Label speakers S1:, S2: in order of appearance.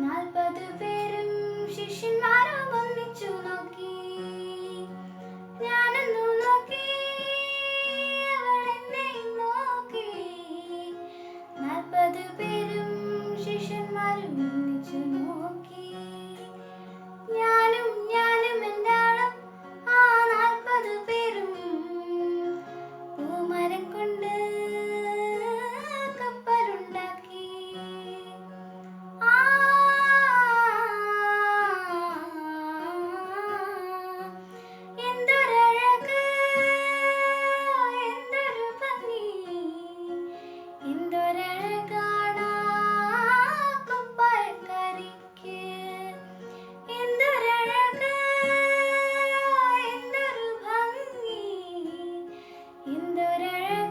S1: നാൽപ്പത് പേരും ശിഷ്യന്മാരും ഒന്നിച്ചു നോക്കി. ഞാനെന്നു നോക്കി? അവളെന്നെ നോക്കി. നാൽപ്പത് പേരും ശിഷ്യന്മാരും ഒന്നിച്ചു നോക്കി സുന്ദരഴ